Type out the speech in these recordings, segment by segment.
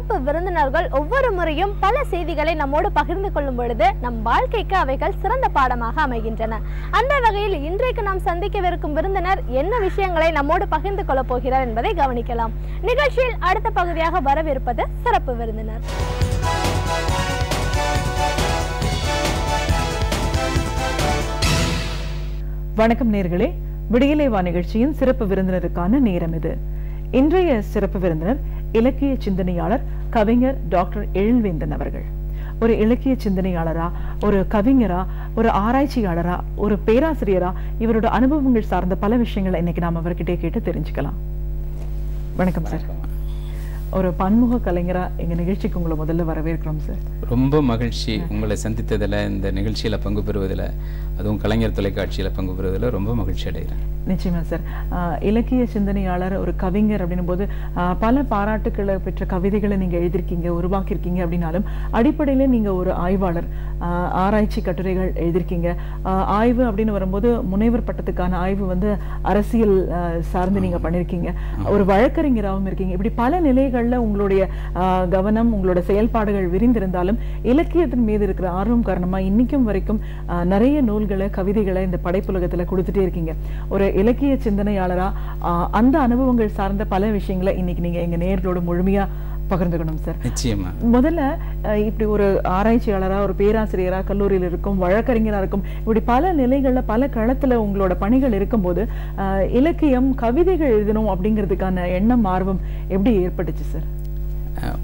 சிறப்பு விருந்தினர்கள் ஒவ்வொரு முறையும் பல செய்திகளை நம்மோடு பகிர்ந்து கொள்ளும் பொழுது நம் வாழ்க்கைக்கு அவைகள் சிறந்த பாடமாக அமைகின்றன. அந்த வகையில் இன்றைக்கு நாம் சந்திக்கவிருக்கும் விருந்தினர் என்ன விஷயங்களை நம்மோடு பகிர்ந்து கொள்ளப் போகிறார் என்பதை கவனிக்கலாம். நிகழ்ச்சியில் அடுத்த பகுதியாக வரவிருப்பது சிறப்பு விருந்தினர். வணக்கம் நேர்களே. விடியலை வா நிகழ்ச்சியின் சிறப்பு விருந்தினருக்கான நேரம் இது. இன்றைய சிறப்பு விருந்தினர் இலக்கிய சிந்தனையாளர் கவிஞர் டாக்டர் எழில்வேந்தன் அவர்கள். ஒரு இலக்கிய சிந்தனையாளரா ஒரு கவிஞரா ஒரு ஆராய்ச்சியாளரா ஒரு பேராசிரியரா இவரோட அனுபவங்கள் சார்ந்த பல விஷயங்களை இன்னைக்கு நாம் அவர்கிட்டே கேட்டு தெரிஞ்சுக்கலாம். வணக்கம் சார். ஒரு பன்முக கலைஞரா எங்க நிகழ்ச்சிக்கு உங்களை முதல்ல வரவேற்கிறோம் சார் ரொம்ப மகிழ்ச்சி உங்களை சந்தித்ததில் இந்த நிகழ்ச்சியில் பங்கு பெறுவதில் அதுவும் கலைஞர் தொலைக்காட்சியில் பங்கு பெறுவதில் ரொம்ப மகிழ்ச்சி அடைகிறேன். நிச்சயமா சார் இலக்கிய சிந்தனையாளர் ஒரு கவிஞர் அப்படின்னும் போது பல பாராட்டுக்களை பெற்ற கவிதைகளை நீங்க எழுதியிருக்கீங்க உருவாக்கியிருக்கீங்க அப்படின்னாலும் அடிப்படையில நீங்க ஒரு ஆய்வாளர் ஆராய்ச்சி கட்டுரைகள் எழுதியிருக்கீங்க. ஆய்வு அப்படின்னு வரும்போது முனைவர் பட்டத்துக்கான ஆய்வு வந்து அரசியல் சார்ந்து நீங்க பண்ணியிருக்கீங்க. ஒரு வழக்கறிஞராகவும் இருக்கீங்க. இப்படி பல விஷயங்களில் உங்களுடைய கவனம் உங்களோட செயல்பாடுகள் விரிந்திருந்தாலும் இலக்கியத்தின் மீது இருக்கிற ஆர்வம் காரணமா இன்னைக்கும் வரைக்கும் நிறைய நூல்களை கவிதைகளை இந்த படைப்புலகத்துல கொடுத்துட்டே இருக்கீங்க. ஒரு இலக்கிய சிந்தனையாளரா அந்த அனுபவங்கள் சார்ந்த பல விஷயங்களை இன்னைக்கு நீங்க எங்க நேர்களோட முழுமையா பகிர்ந்துக்கணும் சார் நிச்சயமா. முதல்ல இப்படி ஒரு ஆராய்ச்சியாளரா ஒரு பேராசிரியரா கல்லூரியில் இருக்கும் வழக்கறிஞரா இருக்கும் இப்படி பல நிலைகள்ல பல களத்துல உங்களோட பணிகள் இருக்கும்போது இலக்கியம் கவிதைகள் எழுதணும் அப்படிங்கிறதுக்கான எண்ணம் ஆர்வம் எப்படி ஏற்பட்டுச்சு சார்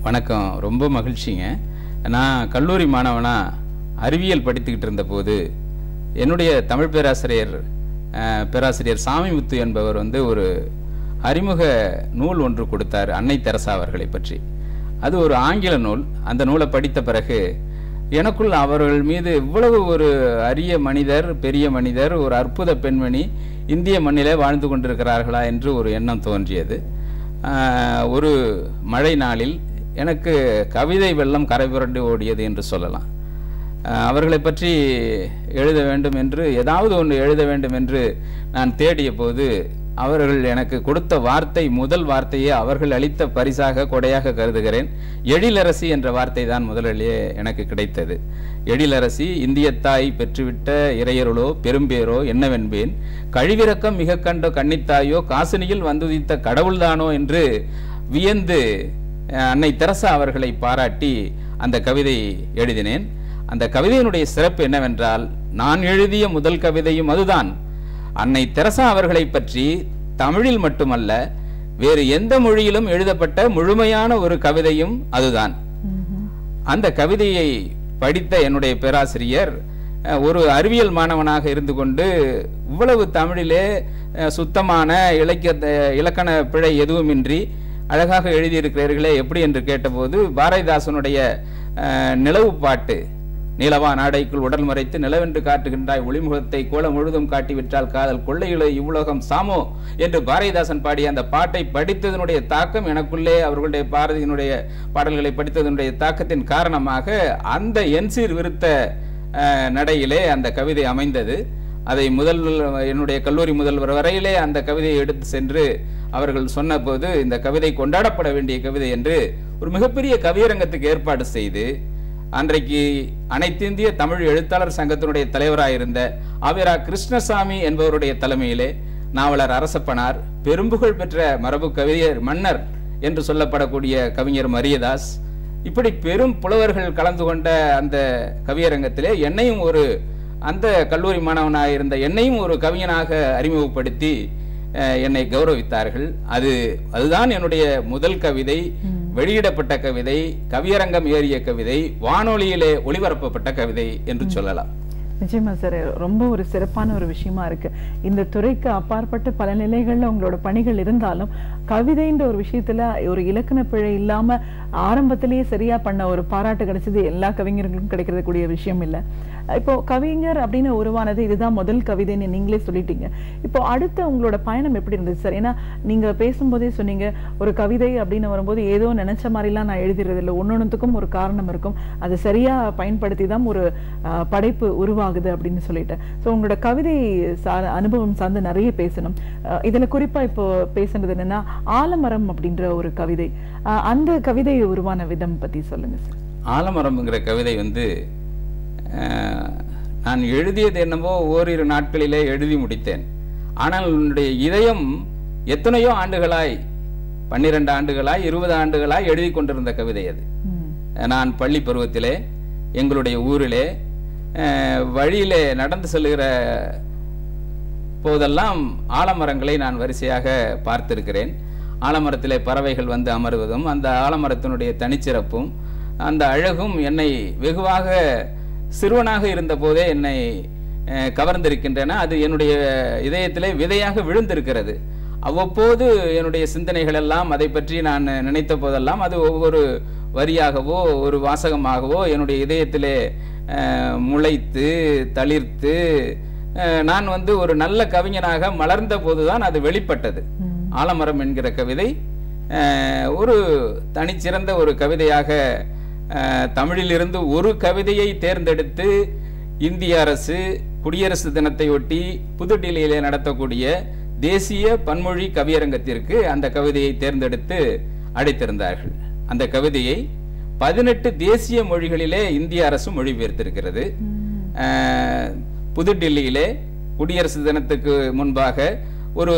வணக்கம். ரொம்ப மகிழ்ச்சிங்க. நான் கல்லூரி மாணவனா அறிவியல் படித்துக்கிட்டு இருந்தபோது என்னுடைய தமிழ் பேராசிரியர் பேராசிரியர் சாமிமுத்து என்பவர் வந்து ஒரு அறிமுக நூல் ஒன்று கொடுத்தார் அன்னை தெரசா அவர்களை பற்றி. அது ஒரு ஆங்கில நூல். அந்த நூலை படித்த பிறகு எனக்குள் அவர்கள் மீது இவ்வளவு ஒரு அரிய மனிதர் பெரிய மனிதர் ஒரு அற்புத பெண்மணி இந்திய மண்ணிலே வாழ்ந்து கொண்டிருக்கிறார்களா என்று ஒரு எண்ணம் தோன்றியது. ஒரு மழை நாளில் எனக்கு கவிதை வெள்ளம் கரை புரண்டு ஓடியது என்று சொல்லலாம். அவர்களை பற்றி எழுத வேண்டும் என்று ஏதாவது ஒன்று எழுத வேண்டும் என்று நான் தேடிய போது அவர்கள் எனக்கு கொடுத்த வார்த்தை முதல் வார்த்தையே அவர்கள் அளித்த பரிசாக கொடையாக கருதுகிறேன். எழிலரசி என்ற வார்த்தை தான் முதலிலேயே எனக்கு கிடைத்தது. எழிலரசி இந்திய தாய் பெற்றுவிட்ட இறையருளோ பெரும்பேரோ என்னவென்பேன்? கழிவிறக்கம் மிக கண்ட கன்னித்தாயோ காசினியில் வந்துதித்த கடவுள்தானோ என்று வியந்து அன்னை தெரசா அவர்களை பாராட்டி அந்த கவிதை எழுதினேன். அந்த கவிதையினுடைய சிறப்பு என்னவென்றால் நான் எழுதிய முதல் கவிதையும் அதுதான். அன்னை தெரசா அவர்களை பற்றி தமிழில் மட்டுமல்ல வேறு எந்த மொழியிலும் எழுதப்பட்ட முழுமையான ஒரு கவிதையும் அதுதான். அந்த கவிதையை படித்த என்னுடைய பேராசிரியர் ஒரு அறிவியல் மாணவனாக இருந்து கொண்டு இவ்வளவு தமிழிலே சுத்தமான இலக்கிய இலக்கண பிழை எதுவுமின்றி அழகாக எழுதியிருக்கிறீர்களே எப்படி என்று கேட்டபோது பாரதிதாசனுடைய நிலவு பாட்டு நீலவா நாடைக்குள் உடல் மறைத்து நிலவென்று காட்டுகின்றாய். ஒளிமுகத்தை கோலம் முழுதும் காட்டிவிட்டால் காதல் கொள்ளையிலே இவ்வுலகம் சாமோ? என்று பாரதிதாசன் பாடிய அந்த பாட்டை படித்ததனுடைய தாக்கம் எனக்குள்ளே அவர்களுடைய பாரதியினுடைய பாடல்களை படித்ததனுடைய தாக்கத்தின் காரணமாக அந்த என்சீர் விருத்த நடையிலே அந்த கவிதை அமைந்தது. அதை முதல் என்னுடைய கல்லூரி முதல்வர் வரையிலே அந்த கவிதையை எடுத்து சென்று அவர்கள் சொன்னபோது இந்த கவிதை கொண்டாடப்பட வேண்டிய கவிதை என்று ஒரு மிகப்பெரிய கவியரங்கத்துக்கு ஏற்பாடு செய்து அன்றைக்கு அனைத்திந்திய தமிழ் எழுத்தாளர் சங்கத்தினுடைய தலைவராக இருந்த அவிரா கிருஷ்ணசாமி என்பவருடைய தலைமையிலே நாவலர் அரசப்பனார் பெரும்புகழ் பெற்ற மரபு கவிஞர் மன்னர் என்று சொல்லப்படக்கூடிய கவிஞர் மரியதாஸ் இப்படி பெரும் புலவர்கள் கலந்து கொண்ட அந்த கவியரங்கத்திலே என்னையும் ஒரு அந்த கல்லூரி மாணவனாக இருந்த என்னையும் ஒரு கவிஞனாக அறிமுகப்படுத்தி என்னை கௌரவித்தார்கள். அது அதுதான் என்னுடைய முதல் கவிதை. வெளியிடப்பட்ட கவிதை கவியரங்கம் ஏறிய கவிதை வானொலியிலே ஒளிபரப்பப்பட்ட கவிதை என்று சொல்லலாம். நிச்சயமா சார் ரொம்ப ஒரு சிறப்பான ஒரு விஷயமா இருக்கு. இந்த துறைக்கு அப்பாற்பட்டு பல நிலைகள்ல உங்களோட பணிகள் இருந்தாலும் கவிதைன்ற ஒரு விஷயத்துல ஒரு இலக்கண பிழை இல்லாம ஆரம்பத்திலேயே சரியா பண்ண ஒரு பாராட்டு கிடைச்சது எல்லா கவிஞர்களுக்கும் கிடைக்கிறது கூடிய விஷயம் இல்ல. இப்போ கவிஞர் அப்படின்னு உருவானது இதுதான் முதல் கவிதைன்னு நீங்களே சொல்லிட்டீங்க. இப்போ அடுத்த உங்களோட பயணம் எப்படி இருந்துச்சு சார் ஏன்னா நீங்க பேசும்போதே சொன்னீங்க ஒரு கவிதை அப்படின்னு வரும்போது ஏதோ நினைச்ச மாதிரிலாம் நான் எழுதுறது இல்லை ஒன்னொன்னுத்துக்கும் ஒரு காரணம் இருக்கும். அதை சரியா பயன்படுத்தி தான் ஒரு படைப்பு உருவா உருவாகுது அப்படின்னு சொல்லிட்டு. ஸோ உங்களோட கவிதை சார் அனுபவம் சார்ந்து நிறைய பேசணும். இதுல குறிப்பா இப்போ பேசுனது என்னன்னா ஆலமரம் அப்படின்ற ஒரு கவிதை. அந்த கவிதை உருவான விதம் பத்தி சொல்லுங்க சார். ஆலமரம்ங்கிற கவிதை வந்து நான் எழுதியது என்னவோ ஓரிரு நாட்களிலே எழுதி முடித்தேன். ஆனால் என்னுடைய இதயம் எத்தனையோ ஆண்டுகளாய் பன்னிரண்டு ஆண்டுகளாய் இருபது ஆண்டுகளாய் எழுதி கொண்டிருந்த கவிதை அது. நான் பள்ளி பருவத்திலே எங்களுடைய ஊரிலே வழியிலே நடந்து செல்லுகிற போதெல்லாம் ஆலமரங்களை நான் வரிசையாக பார்த்திருக்கிறேன். ஆலமரத்திலே பறவைகள் வந்து அமருவதும் அந்த ஆலமரத்தினுடைய தனிச்சிறப்பும் அந்த அழகும் என்னை வெகுவாக சிறுவனாக இருந்த போதே என்னை கவர்ந்திருக்கின்றன. அது என்னுடைய இதயத்திலே விதையாக விழுந்திருக்கிறது. அவ்வப்போது என்னுடைய சிந்தனைகள் எல்லாம் அதை பற்றி நான் நினைத்த போதெல்லாம் அது ஒவ்வொரு வரியாகவோ ஒரு வாசகமாகவோ என்னுடைய இதயத்திலே முளைத்து தளிர்த்து நான் வந்து ஒரு நல்ல கவிஞனாக மலர்ந்த போதுதான் அது வெளிப்பட்டது. ஆலமரம் என்கிற கவிதை ஒரு தனிச்சிறந்த ஒரு கவிதையாக தமிழிலிருந்து ஒரு கவிதையை தேர்ந்தெடுத்து இந்திய அரசு குடியரசு தினத்தை ஒட்டி புதுடில்லியிலே நடத்தக்கூடிய தேசிய பன்மொழி கவியரங்கத்திற்கு அந்த கவிதையை தேர்ந்தெடுத்து அழைத்திருந்தார்கள் அந்த கவிதையை பதினெட்டு தேசிய மொழிகளிலே இந்திய அரசு மொழிபெயர்த்திருக்கிறது. புதுடில்லியிலே குடியரசு தினத்துக்கு முன்பாக ஒரு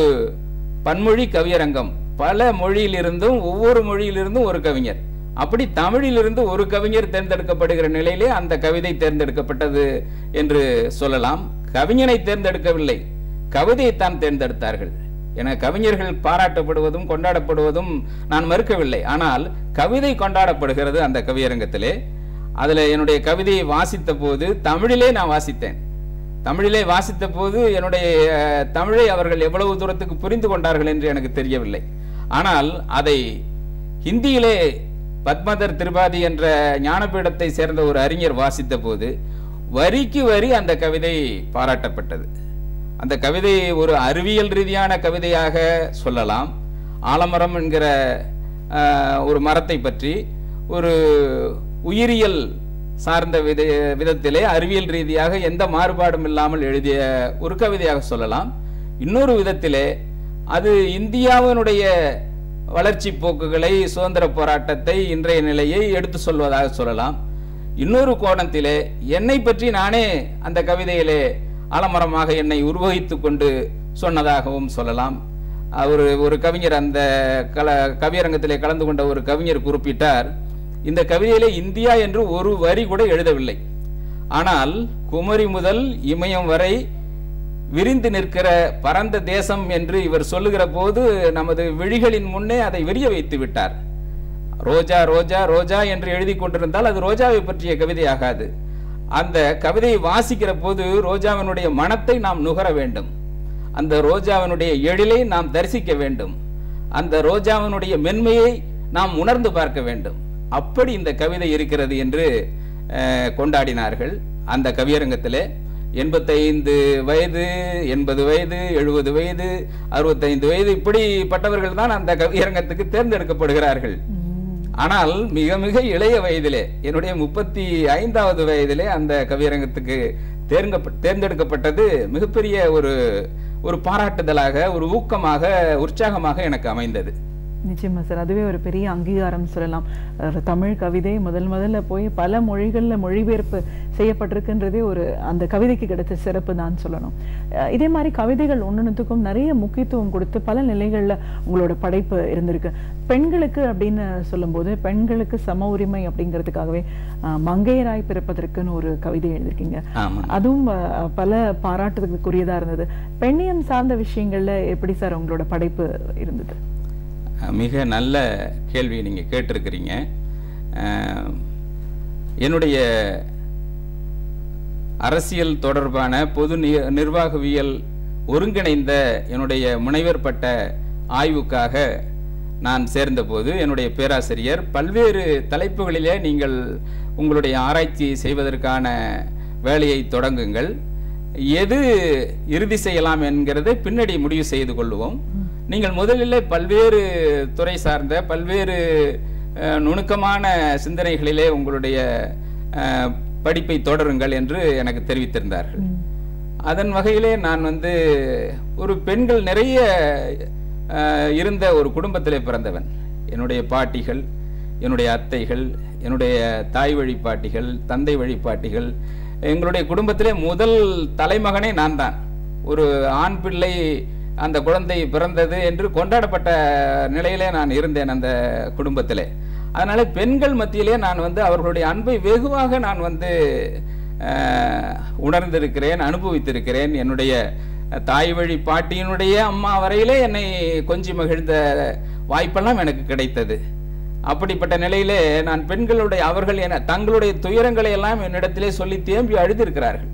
பன்மொழி கவியரங்கம். பல மொழியிலிருந்தும் ஒவ்வொரு மொழியிலிருந்தும் ஒரு கவிஞர். அப்படி தமிழிலிருந்து ஒரு கவிஞர் தேர்ந்தெடுக்கப்படுகிற நிலையிலே அந்த கவிதை தேர்ந்தெடுக்கப்பட்டது என்று சொல்லலாம். கவிஞனை தேர்ந்தெடுக்கவில்லை. கவிதையைத்தான் தேர்ந்தெடுத்தார்கள். என கவிஞர்கள் பாராட்டப்படுவதும் கொண்டாடப்படுவதும் நான் மறுக்கவில்லை. ஆனால் கவிதை கொண்டாடப்படுகிறது அந்த கவியரங்கத்திலே. அதில் என்னுடைய கவிதையை வாசித்த போது தமிழிலே நான் வாசித்தேன். தமிழிலே வாசித்த போது என்னுடைய தமிழை அவர்கள் எவ்வளவு தூரத்துக்கு புரிந்து கொண்டார்கள் என்று எனக்கு தெரியவில்லை. ஆனால் அதை ஹிந்தியிலே பத்மதர் திரிபாதி என்ற ஞானபீடத்தை சேர்ந்த ஒரு அறிஞர் வாசித்த போது வரிக்கு வரி அந்த கவிதை பாராட்டப்பட்டது. அந்த கவிதை ஒரு அறிவியல் ரீதியான கவிதையாக சொல்லலாம். ஆலமரம் என்கிற ஒரு மரத்தை பற்றி ஒரு உயிரியல் சார்ந்த வித விதத்திலே அறிவியல் ரீதியாக எந்த மாறுபாடும் இல்லாமல் எழுதிய ஒரு கவிதையாக சொல்லலாம். இன்னொரு விதத்திலே அது இந்தியாவினுடைய வளர்ச்சி போக்குகளை சுதந்திர போராட்டத்தை இன்றைய நிலையை எடுத்து சொல்வதாக சொல்லலாம். இன்னொரு கோணத்திலே என்னை பற்றி நானே அந்த கவிதையிலே ஆலமரமாக என்னை உருவகித்து கொண்டு சொன்னதாகவும் சொல்லலாம். அவர் ஒரு கவிஞர் அந்த கல கவியரங்கத்திலே கலந்து கொண்ட ஒரு கவிஞர் குறிப்பிட்டார் இந்த கவிதையிலே இந்தியா என்று ஒரு வரி கூட எழுதவில்லை. ஆனால் குமரி முதல் இமயம் வரை விரிந்து நிற்கிற பரந்த தேசம் என்று இவர் சொல்லுகிற போது நமது விழிகளின் முன்னே அதை விரிய வைத்து விட்டார். ரோஜா ரோஜா ரோஜா என்று எழுதி கொண்டிருந்தால் அது ரோஜாவை பற்றிய கவிதையாகாது. அந்த கவிதையை வாசிக்கிற போது ரோஜாவினுடைய மனத்தை நாம் நுகர வேண்டும். அந்த ரோஜாவினுடைய எழிலை நாம் தரிசிக்க வேண்டும். அந்த ரோஜாவினுடைய மென்மையை நாம் உணர்ந்து பார்க்க வேண்டும். அப்படி இந்த கவிதை இருக்கிறது என்று கொண்டாடினார்கள். அந்த கவியரங்கத்திலே எண்பத்தைந்து வயது எண்பது வயது எழுபது வயது அறுபத்தைந்து வயது இப்படிப்பட்டவர்கள் தான் அந்த கவியரங்கத்துக்கு தேர்ந்தெடுக்கப்படுகிறார்கள். ஆனால் மிக மிக இளைய வயதிலே என்னுடைய முப்பத்தி ஐந்தாவது வயதிலே அந்த கவியரங்கத்துக்கு தேர்ந்த தேர்ந்தெடுக்கப்பட்டது மிகப்பெரிய ஒரு ஒரு பாராட்டுதலாக ஒரு ஊக்கமாக உற்சாகமாக எனக்கு அமைந்தது. நிச்சயமா சார். அதுவே ஒரு பெரிய அங்கீகாரம் சொல்லலாம். தமிழ் கவிதை முதல் முதல்ல போய் பல மொழிகள்ல மொழிபெயர்ப்பு செய்யப்பட்டிருக்குன்றதே ஒரு அந்த கவிதைக்கு கிடைத்த சிறப்பு தான் சொல்லணும். இதே மாதிரி கவிதைகள் ஒன்னொன்னுத்துக்கும் நிறைய முக்கியத்துவம் கொடுத்து பல நிலைகள்ல உங்களோட படைப்பு இருந்திருக்கு. பெண்களுக்கு அப்படின்னு சொல்லும்போது பெண்களுக்கு சம உரிமை அப்படிங்கிறதுக்காகவே மங்கையராய் பிறப்பதற்குன்னு ஒரு கவிதை எழுதியிருக்கீங்க. அதுவும் பல பாராட்டுதலுக்குரியதா இருந்தது. பெண்ணியம் சார்ந்த விஷயங்கள்ல எப்படி சார் உங்களோட படைப்பு இருந்தது? மிக நல்ல கேள்வி நீங்கள் கேட்டிருக்கிறீங்க. என்னுடைய அரசியல் தொடர்பான பொது நிர்வாகவியல் ஒருங்கிணைந்த என்னுடைய முனைவர் பட்ட ஆய்வுக்காக நான் சேர்ந்தபோது என்னுடைய பேராசிரியர் பல்வேறு தலைப்புகளிலே நீங்கள் உங்களுடைய ஆராய்ச்சி செய்வதற்கான வேலையை தொடங்குங்கள். எது இறுதி செய்யலாம் என்கிறதை பின்னாடி முடிவு செய்து கொள்வோம். நீங்கள் முதலில் பல்வேறு துறை சார்ந்த பல்வேறு நுணுக்கமான சிந்தனைகளிலே உங்களுடைய படிப்பை தொடருங்கள் என்று எனக்கு தெரிவித்திருந்தார்கள். அதன் வகையிலே நான் வந்து ஒரு பெண்கள் நிறைய இருந்த ஒரு குடும்பத்திலே பிறந்தவன். என்னுடைய பாட்டிகள் என்னுடைய அத்தைகள் என்னுடைய தாய் வழி பாட்டிகள் தந்தை வழி பாட்டிகள் எங்களுடைய குடும்பத்திலே முதல் தலைமகனே நான் தான். ஒரு ஆண் பிள்ளை அந்த குழந்தை பிறந்தது என்று கொண்டாடப்பட்ட நிலையிலே நான் இருந்தேன் அந்த குடும்பத்தில். அதனால் பெண்கள் மத்தியிலே நான் வந்து அவர்களுடைய அன்பை வெகுவாக நான் வந்து உணர்ந்திருக்கிறேன் அனுபவித்திருக்கிறேன். என்னுடைய தாய் வழி பாட்டியினுடைய அம்மா வரையிலே என்னை கொஞ்சி மகிழ்ந்த வாய்ப்பெல்லாம் எனக்கு கிடைத்தது. அப்படிப்பட்ட நிலையிலே நான் பெண்களுடைய அவர்கள் என தங்களுடைய துயரங்களை எல்லாம் என்னிடத்திலே சொல்லி தேம்பி அழுதிருக்கிறார்கள்.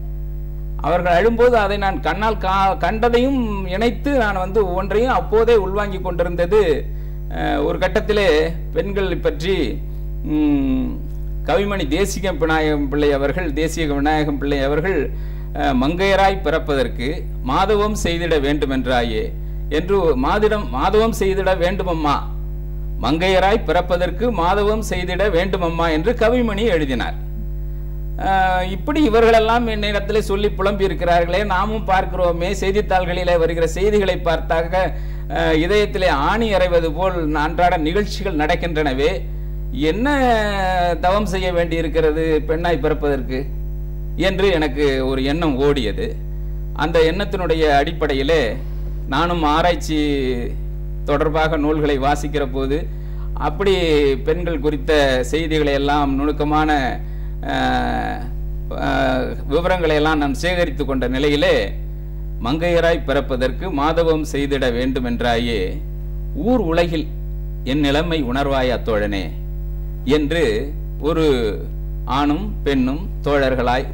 அவர்கள் அழும்போது அதை நான் கண்ணால் கா கண்டதையும் இணைத்து நான் வந்து ஒவ்வொன்றையும் அப்போதே உள்வாங்கி கொண்டிருந்தது. ஒரு கட்டத்திலே பெண்களை பற்றி கவிமணி தேசிக விநாயகம் பிள்ளை அவர்கள் தேசிய விநாயகம் பிள்ளை அவர்கள் மங்கையராய் பிறப்பதற்கு மாதவம் செய்திட வேண்டுமென்றாயே என்று மாதிடம் மாதவம் செய்திட வேண்டுமம்மா. மங்கையராய் பிறப்பதற்கு மாதவம் செய்திட வேண்டுமம்மா என்று கவிமணி எழுதினார். இப்படி இவர்களெல்லாம் என்னிடத்திலே சொல்லி புலம்பி இருக்கிறார்களே நாமும் பார்க்கிறோமே செய்தித்தாள்களிலே வருகிற செய்திகளை பார்த்தாக இதயத்திலே ஆணி அறைவது போல் அன்றாட நிகழ்ச்சிகள் நடக்கின்றனவே. என்ன தவம் செய்ய வேண்டி இருக்கிறது பெண்ணாய் பிறப்பதற்கு? என்று எனக்கு ஒரு எண்ணம் ஓடியது. அந்த எண்ணத்தினுடைய அடிப்படையிலே நானும் ஆராய்ச்சி தொடர்பாக நூல்களை வாசிக்கிற போது அப்படி பெண்கள் குறித்த செய்திகளை எல்லாம் நுணுக்கமான விவரங்களை எல்லாம் நான் சேகரித்து கொண்ட நிலையிலே மங்கையராய் பிறப்பதற்கு மாதவம் செய்திட வேண்டுமென்றாயே ஊர் உலகில் என் நிலைமை உணர்வாயா தோழனே? என்று ஒரு ஆணும் பெண்ணும் தோழர்களாய்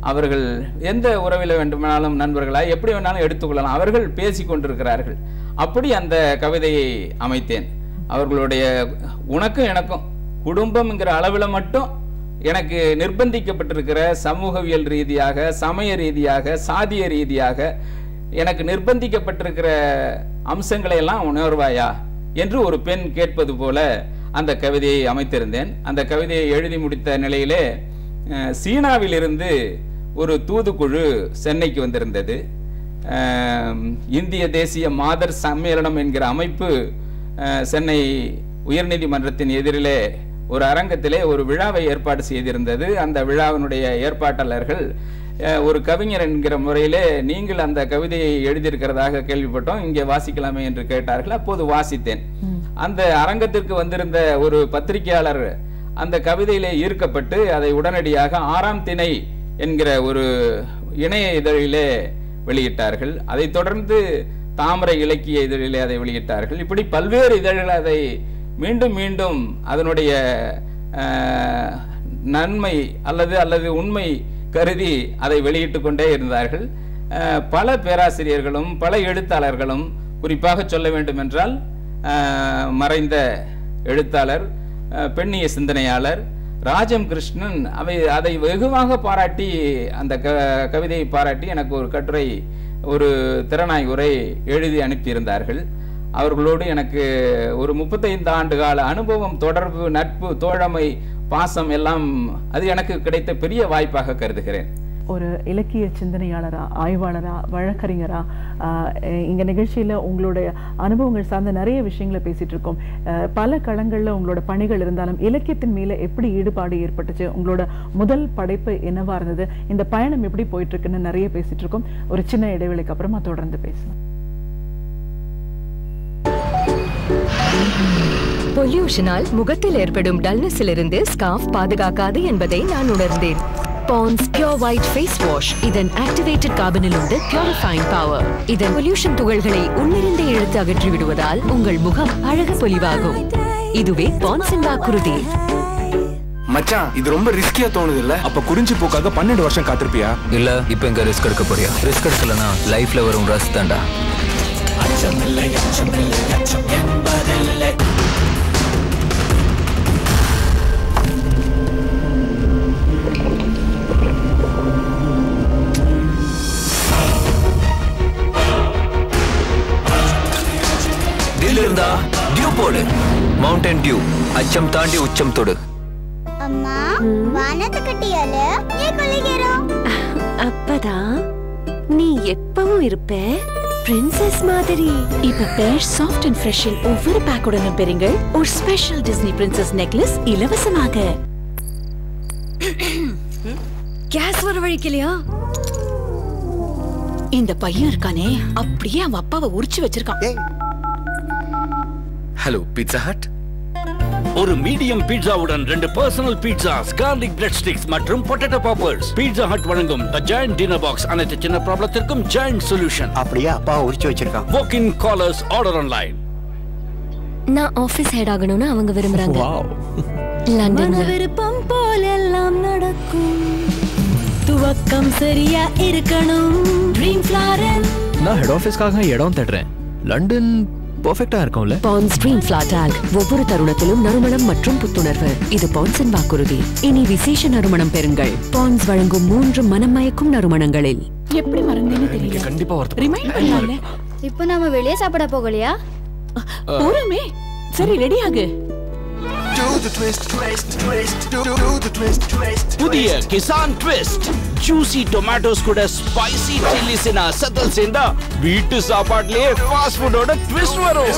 அவர்கள் எந்த உறவில் வேண்டுமானாலும் நண்பர்களாய் எப்படி வேணாலும் எடுத்துக்கொள்ளலாம். அவர்கள் பேசி கொண்டிருக்கிறார்கள். அப்படி அந்த கவிதையை அமைத்தேன். அவர்களுடைய உனக்கும் எனக்கும் குடும்பம்ங்கிற அளவில் மட்டும் எனக்கு நிர்பந்திக்கப்பட்டிருக்கிற சமூகவியல் ரீதியாக சமய ரீதியாக சாதிய ரீதியாக எனக்கு நிர்பந்திக்கப்பட்டிருக்கிற அம்சங்களை எல்லாம் உணர்வாயா என்று ஒரு பெண் கேட்பது போல அந்த கவிதையை அமைத்திருந்தேன். அந்த கவிதையை எழுதி முடித்த நிலையிலே சீனாவிலிருந்து ஒரு தூதுக்குழு சென்னைக்கு வந்திருந்தது. இந்திய தேசிய மாதர் சம்மேளனம் என்கிற அமைப்பு சென்னை உயர்நீதிமன்றத்தின் எதிரிலே ஒரு அரங்கத்திலே ஒரு விழாவை ஏற்பாடு செய்திருந்தது. அந்த விழாவினுடைய ஏற்பாட்டாளர்கள் ஒரு கவிஞர் என்கிற முறையிலே நீங்கள் அந்த கவிதையை எழுதியிருக்கிறதாக கேள்விப்பட்டோம். இங்கே வாசிக்கலாமே என்று கேட்டார்கள். அப்போது வாசித்தேன். அந்த அரங்கத்திற்கு வந்திருந்த ஒரு பத்திரிகையாளர் அந்த கவிதையிலே ஈர்க்கப்பட்டு அதை உடனடியாக ஆறாம் திணை என்கிற ஒரு இணைய இதழிலே வெளியிட்டார்கள். அதைத் தொடர்ந்து தாமரை இலக்கிய இதழிலே அதை வெளியிட்டார்கள். இப்படி பல்வேறு இதழ்கள் அதை மீண்டும் மீண்டும் அதனுடைய நன்மை அல்லது அல்லது உண்மை கருதி அதை வெளியிட்டு கொண்டே இருந்தார்கள். பல பேராசிரியர்களும் பல எழுத்தாளர்களும் குறிப்பாக சொல்ல வேண்டும் என்றால் மறைந்த எழுத்தாளர் பெண்ணிய சிந்தனையாளர் ராஜம் கிருஷ்ணன் அவை அதை வெகுவாக பாராட்டி அந்த க கவிதையை பாராட்டி எனக்கு ஒரு கட்டுரை ஒரு திறனாய் உரை எழுதி அனுப்பியிருந்தார்கள். அவர்களோடு எனக்கு ஒரு முப்பத்தைந்து ஆண்டு கால அனுபவம் தொடர்பு நட்பு தோழமை பாசம் எல்லாம் அது எனக்கு கிடைத்த பெரிய வாய்ப்பாக கருதுகிறேன். ஒரு இலக்கிய சிந்தனையாளரா ஆய்வாளரா வழக்கறிஞரா இங்கே நிகழ்ச்சியில் உங்களுடைய அனுபவங்கள் சார்ந்த நிறைய விஷயங்களை பேசிகிட்டு இருக்கோம். பல களங்களில் உங்களோட பணிகள் இருந்தாலும் இலக்கியத்தின் மேலே எப்படி ஈடுபாடு ஏற்பட்டுச்சு? உங்களோட முதல் படைப்பு என்னவா இருந்தது? இந்த பயணம் எப்படி போயிட்டு இருக்குன்னு நிறைய பேசிகிட்டு இருக்கோம். ஒரு சின்ன இடைவெளிக்கு அப்புறமா தொடர்ந்து பேசலாம். பொல்யூஷனால் முகத்தில் ஏற்படும் டல்னஸிலிருந்து ஸ்கார்ஃப் பாதுகாக்காது என்பதை நான் உணர்ந்தேன். Pond's pure white face wash இதன் ஆக்டிவேட்டட் கார்பனில் உள்ள பியூரிஃபைங் பவர் இதன் பொல்யூஷன் துகள்களை உள்ளிருந்தே இழுத்து அகற்றி விடுவதால் உங்கள் முகம் அழகு பொலிவாகும். இதுவே பான்ஸின் வாக்குறுதி மச்சான் இது ரொம்ப ரிஸ்கியா தோணுது இல்ல அப்ப குறிஞ்சி பூக்காக பன்னெண்டு வருஷம் காத்திருப்பியா? இல்ல இப்ப எங்க ரிஸ்க் எடுக்க போறியா? ரிஸ்க் எடுக்கலனா லைஃப்ல வரும் ரஸ் தான்டா டியூ இருந்தா டியூ போடு. மவுண்டன் டியூ அச்சம் தாண்டி உச்சம் தொடு. அம்மா வானத்தை கட்டியால ஏன் கொள்ளுகிறோம் அப்பதான் நீ எப்பவும் இருப்ப? பிரின்சஸ் மாதிரி இப்ப பேர் சாஃப்ட் அண்ட் ஃப்ரெஷ்ஷில் ஒவ்வொரு பேக்குடனும் பெறுங்கள் ஒரு ஸ்பெஷல் டிஸ்னி பிரின்சஸ் நெக்லஸ் இலவசமாக. கேஸ் வரவழைக்கலையா இந்த பையன் இருக்கானே அப்படியே அவன் அப்பாவை உரிச்சு வச்சிருக்கான். ஹலோ பீட்சா ஹட் ஒரு மீடியம் பீட்சாவுடன் ரெண்டு personal pizzas garlic bread sticks மற்றும் பொட்டேட்டோ பாப்பர்ஸ் பீட்சா ஹட் வழங்கும் த ஜாயிண்ட் டின்னர் பாக்ஸ் அனைத்து சின்ன ப்ராப்ளத்திற்கும் ஜாயிண்ட் சொல்யூஷன் அப்படியே? அப்பா உரிச்சு வச்சிருக்கான். Walk in callers order online நான் ஆபீஸ் ஹெட் ஆகணும்னு அவங்க விரும்புறாங்க. லண்டன்ல விருப்பம் போலெல்லாம் நடக்கும். துவக்கம் சரியா இருக்கணும். ட்ரீம் ஃபிளாரன் நான் ஹெட் ஆஃபீஸ்க்காக இடம் தேடுறேன். லண்டன் பெர்ஃபெக்ட்டா இருக்கும்ல? பான்ஸ் ட்ரீம் ஃபிளாட் ஆல்க் ஒவ்வொரு தருணத்திலும் நறுமணம் மற்றும் புத்துணர்வு. இது பான்ஸின் வாக்குறுதி. இனி விசேஷ நறுமணம் பெறுங்கள். பான்ஸ் வழங்கும் மூன்று மனமயக்கும் நறுமணங்களில். எப்படி மறந்தேன்னு தெரியல. கண்டிப்பா ஒருத்தர் ரிமைண்ட் பண்ணலாம்ல. இப்போ நாம வெளியே சாப்பிட போகலையா? போறோமே. சரி ரெடி ஆகு. புதிய கிசான் ட்விஸ்ட் ஜூசி டொமேட்டோஸ் கூட ஸ்பைசி சில்லிஸ் அசத்தல் சேர்ந்தா வீட்டு சாப்பாட்லயே ஃபாஸ்ட் ஃபுட்டோட ட்விஸ்ட் வரும்.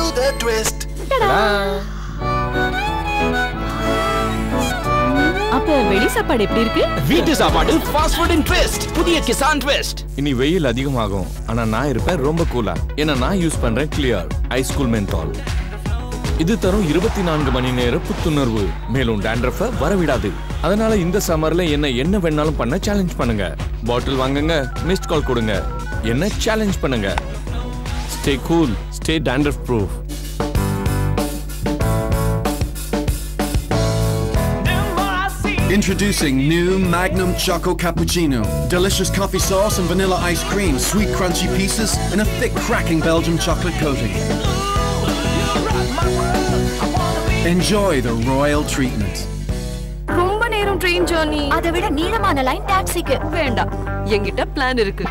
அப்ப வெளி சாப்பாடு எப்படி இருக்கு? வீட்டு சாப்பாடு ஃபாஸ்ட் ஃபுட் ட்விஸ்ட் புதிய கிசான் ட்விஸ்ட் இனி வெயில் அதிகமாகும். ஆனா நான் இருப்பேன் ரொம்ப கூலா ஏன்னா நான் யூஸ் பண்றேன் கிளியர் ஐஸ் கூல் மென்தால் இது தரும் இருபத்தி நான்கு மணி நேர புத்துணர்வு மேலும் டேண்ட்ரஃப வரவிடாது அதனால இந்த சம்மர்ல என்ன என்ன வேணாலும் பண்ண சேலஞ்ச் பண்ணுங்க பாட்டில் வாங்குங்க மிஸ்ட் கால் கொடுங்க என்ன சேலஞ்ச் பண்ணுங்க stay cool stay dandruff proof Introducing new Magnum Choco Cappuccino. Delicious coffee sauce and vanilla ice cream, sweet crunchy pieces, and a thick cracking Belgian chocolate coating. Enjoy the royal treatment. ரொம்ப நேரம் train journey அதை விட நீளமான line டாக்ஸிக்கு வேண்டாம். என்கிட்ட plan இருக்கு.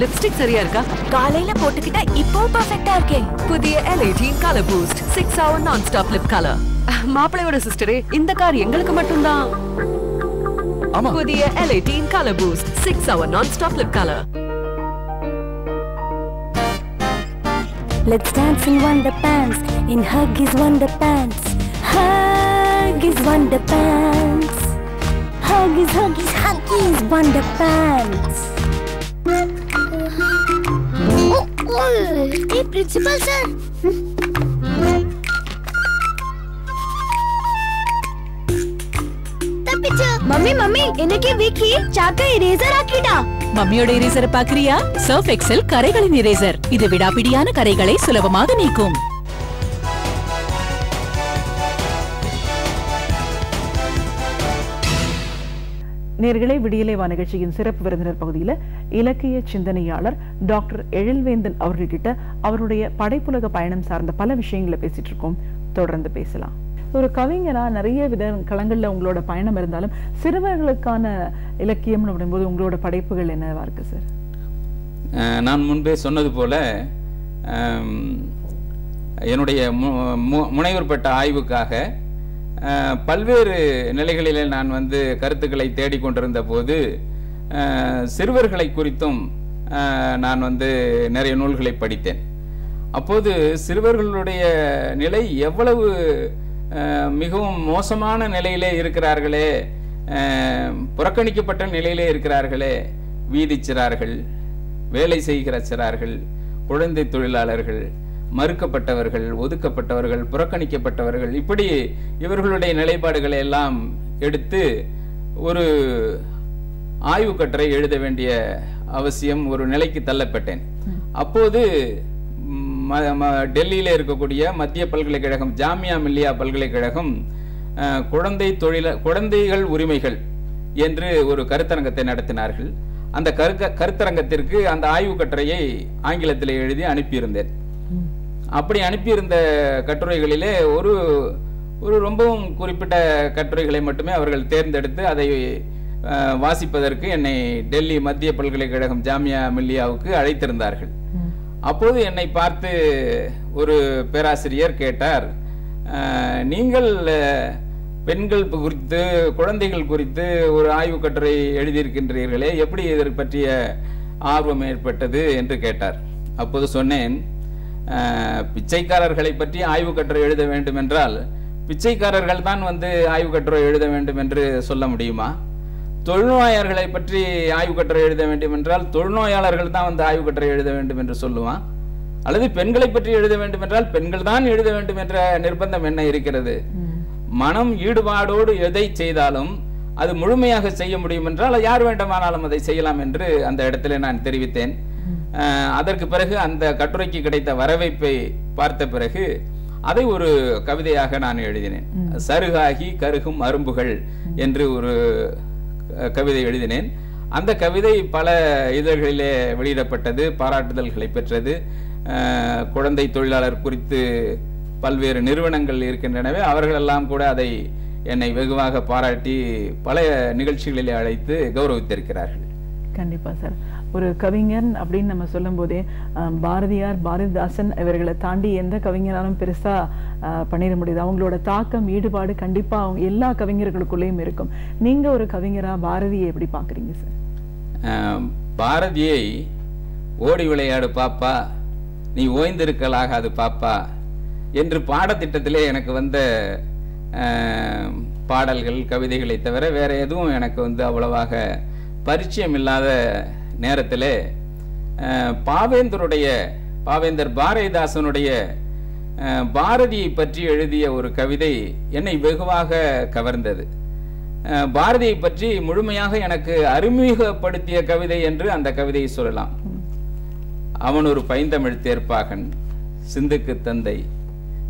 Lipstick சரியா இருக்கா? காலையில போட்டுக்கிட்டா இப்போ பெர்ஃபெக்ட்டா இருக்கே. புதிய L18 colour boost 6 hour non stop lip colour மாப்பிளையோட சிஸ்டரே இந்த கார் எங்களுக்கு மட்டும்தான். ஆமா. புதிய L18 colour boost 6 hour non stop lip colour Let's dance in Wonder Pants, in Huggies Wonder Pants. Huggies Wonder Pants. Huggies, Huggies, Huggies Wonder Pants. Hey, principal sir. Mummy mummy இன்னைக்கு Vicky சாக்க eraser ஆக்கிட்டா மம்மியோட இரேசரை பாக்குறியா Surf Excel கரைகளின் eraser இது விடாப்பிடியான கரைகளை சுலபமாக நீக்கும் நேர்களே விடியலைவா நிகழ்ச்சியின் சிறப்பு விருந்தினர் பகுதியில் இலக்கிய சிந்தனையாளர் டாக்டர் எழில்வேந்தன் அவர்கள்கிட்ட அவருடைய படைப்புலக பயணம் சார்ந்த பல விஷயங்களை பேசிட்டு இருக்கோம். தொடர்ந்து பேசலாம். ஒரு கவிஞரா நிறைய வித களங்கள்ல உங்களோட பயணம் இருந்தாலும் சிறுவர்களுக்கான இலக்கியம் அப்படிங்கும்போது உங்களோட படைப்புகள் என்னவா இருக்கு சார் நான் முன்பே சொன்னது போல என்னுடைய மு- மு- முனைவர் பட்ட ஆய்வுக்காக பல்வேறு நிலைகளில் நான் வந்து கருத்துக்களை தேடிக்கொண்டிருந்த போது சிறுவர்களை குறித்தும் நான் வந்து நிறைய நூல்களை படித்தேன். அப்போது சிறுவர்களுடைய நிலை எவ்வளவு மிகவும் மோசமான நிலையிலே இருக்கிறார்களே புறக்கணிக்கப்பட்ட நிலையிலே இருக்கிறார்களே வீதிச்சிறார்கள் வேலை செய்கிற சிறார்கள் குழந்தை தொழிலாளர்கள் மறுக்கப்பட்டவர்கள் ஒதுக்கப்பட்டவர்கள் புறக்கணிக்கப்பட்டவர்கள் இப்படி இவர்களுடைய நிலைப்பாடுகளை எல்லாம் எடுத்து ஒரு ஆய்வு கட்டுரை எழுத வேண்டிய அவசியம் ஒரு நிலைக்கு தள்ளப்பட்டேன். அப்போது டெல்லியில் ம- ம- இருக்கக்கூடிய மத்திய பல்கலைக்கழகம் ஜாமியா மில்லியா பல்கலைக்கழகம் குழந்தை தொழில குழந்தைகள் உரிமைகள் என்று ஒரு கருத்தரங்கத்தை நடத்தினார்கள். அந்த கருக்க கருத்தரங்கத்திற்கு அந்த ஆய்வு கட்டுரையை ஆங்கிலத்தில் எழுதி அனுப்பியிருந்தேன். அப்படி அனுப்பியிருந்த கட்டுரைகளிலே ஒரு ஒரு ரொம்பவும் குறிப்பிட்ட கட்டுரைகளை மட்டுமே அவர்கள் தேர்ந்தெடுத்து அதை வாசிப்பதற்கு என்னை டெல்லி மத்திய பல்கலைக்கழகம் ஜாமியா மில்லியாவுக்கு அழைத்திருந்தார்கள். அப்போது என்னை பார்த்து ஒரு பேராசிரியர் கேட்டார் நீங்கள் பெண்கள் குறித்து குழந்தைகள் குறித்து ஒரு ஆய்வு கட்டுரை எழுதியிருக்கின்றீர்களே எப்படி இதை பற்றிய ஆர்வம் ஏற்பட்டது? என்று கேட்டார். அப்போது சொன்னேன் பிச்சைக்காரர்களை பற்றி ஆய்வு கட்டுரை எழுத வேண்டும் என்றால் பிச்சைக்காரர்கள் தான் வந்து ஆய்வு கட்டுரை எழுத வேண்டும் என்று சொல்ல முடியுமா? தொழுநோயாளர்களை பற்றி ஆய்வு கட்டுரை எழுத வேண்டும் என்றால் தொழுநோயாளர்கள் தான் வந்து ஆய்வு கட்டுரை எழுத வேண்டும் என்று சொல்லுவான் அல்லது பெண்களை பற்றி எழுத வேண்டும் என்றால் பெண்கள் தான் எழுத வேண்டும் என்ற நிர்பந்தம் என்ன இருக்கிறது? மனம் ஈடுபாடோடு எதை செய்தாலும் அது முழுமையாக செய்ய முடியும் என்றால் யார் வேண்டுமானாலும் அதை செய்யலாம் என்று அந்த இடத்துல நான் தெரிவித்தேன். அதற்கு பிறகு அந்த கட்டுரைக்கு கிடைத்த வரவேற்பை பார்த்த பிறகு அதை ஒரு கவிதையாக நான் எழுதினேன். சருகாகி கருகும் அரும்புகள் என்று ஒரு கவிதை எழுதினேன். அந்த கவிதை பல இதழ்களிலே வெளியிடப்பட்டது பாராட்டுதல்களை பெற்றது. குழந்தை தொழிலாளர் குறித்து பல்வேறு நிறுவனங்கள் இருக்கின்றனவே அவர்களெல்லாம் கூட அதை என்னை வெகுவாக பாராட்டி பல நிகழ்ச்சிகளிலே அழைத்து கௌரவித்திருக்கிறார்கள். கண்டிப்பா சார். ஒரு கவிஞன் அப்படின்னு நம்ம சொல்லும்போதே பாரதியார் பாரதிதாசன் இவர்களை தாண்டி எந்த கவிஞராலும் பெருசாக பண்ணிட முடியுது. அவங்களோட தாக்கம் ஈடுபாடு கண்டிப்பாக அவங்க எல்லா கவிஞர்களுக்குள்ளேயும் இருக்கும். நீங்கள் ஒரு கவிஞராக பாரதியை எப்படி பார்க்குறீங்க சார்? பாரதியை ஓடி விளையாடு பாப்பா நீ ஓய்ந்திருக்கலாகாது பாப்பா என்று பாடத்திட்டத்திலே எனக்கு வந்த பாடல்கள் கவிதைகளை தவிர வேற எதுவும் எனக்கு வந்து அவ்வளவாக பரிச்சயம் இல்லாத நேரத்திலே பாவேந்தருடைய பாவேந்தர் பாரதிதாசனுடைய பாரதியை பற்றி எழுதிய ஒரு கவிதை என்னை வெகுவாக கவர்ந்தது. பாரதியை பற்றி முழுமையாக எனக்கு அறிமுகப்படுத்திய கவிதை என்று அந்த கவிதையை சொல்லலாம். அவன் ஒரு பைந்தமிழ் தேர்ப்பாகன் சிந்துக்கு தந்தை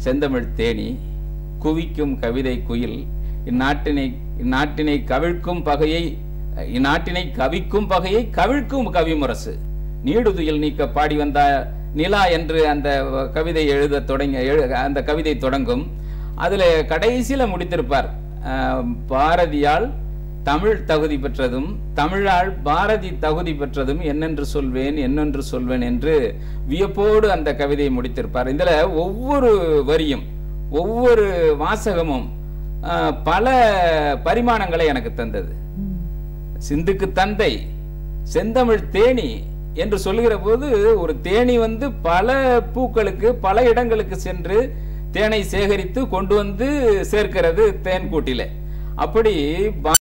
செந்தமிழ் தேனி குவிக்கும் கவிதை குயில் இந்நாட்டினை இந்நாட்டினை கவிழ்க்கும் பகையை இந்நாட்டினை கவிக்கும் பகையை கவிழ்க்கும் கவிமுரசு நீடுதுயில் நீக்க பாடி வந்த நிலா என்று அந்த கவிதை எழுத தொடங்க எழு அந்த கவிதை தொடங்கும். அதில் கடைசியில் முடித்திருப்பார். பாரதியால் தமிழ் தகுதி பெற்றதும் தமிழால் பாரதி தகுதி பெற்றதும் என்னென்று சொல்வேன் என்னென்று சொல்வேன் என்று வியப்போடு அந்த கவிதையை முடித்திருப்பார். இதில் ஒவ்வொரு வரியும் ஒவ்வொரு வாசகமும் பல பரிமாணங்களை எனக்கு தந்தது. சிந்துக்கு தந்தை செந்தமிழ் தேனி என்று சொல்லுகிற போது ஒரு தேனி வந்து பல பூக்களுக்கு பல இடங்களுக்கு சென்று தேனை சேகரித்து கொண்டு வந்து சேர்க்கிறது தேன் கூட்டில. அப்படி